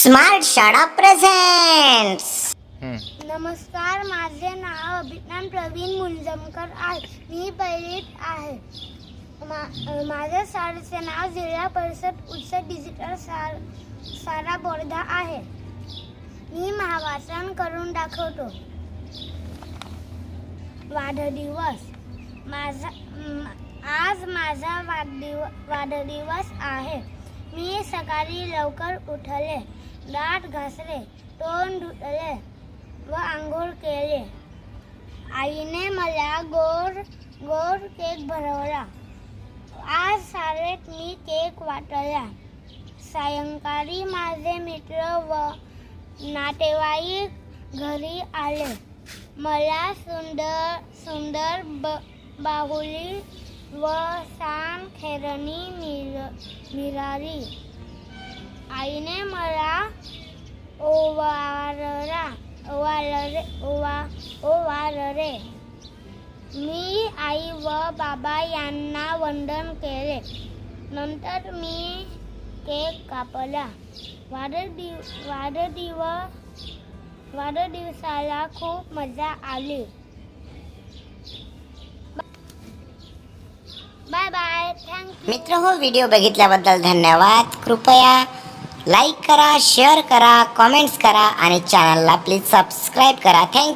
Smart शाळा presents हम्म. नमस्कार माझे नाव अभिज्ञान प्रवीण मुंजमकर आहे. मी पहिलीत आहे. मा माझ्या शाळेचे नाव जिल्हा परिषद उच्च डिजिटल शाळा शाळा बोर्धा आहे. मी महावाचन करून दाखवतो. वाढदिवस. माझा आज माझा वाढदिव वाढदिवस आहे. मी सकाळी लवकर उठले. दात घासले तोंड धुतले व आंघोळ केले. आईने मला गोड गोड केक भरवला. आज शाळेत मी केक वाटला सायंकाळी माझे मित्र व नातेवाईक घरी आले. मला सुंदर सुंदर ब बाहुली व सांग खेरणी मिळ मिळाली. आईने ओवारला ओवारले ओवा ओवारले मी आई व बाबा यांना वंदन केले. नंतर मी केक कापला. वाढदिव वाढदिव वाढदिवसाला खूप मजा आली. बाय बाय थँक्यू मित्र हो व्हिडिओ बघितल्याबद्दल धन्यवाद. कृपया लाईक करा शेअर करा कमेंट्स करा आणि चॅनलला प्लीज सबस्क्राईब करा. थँक्यू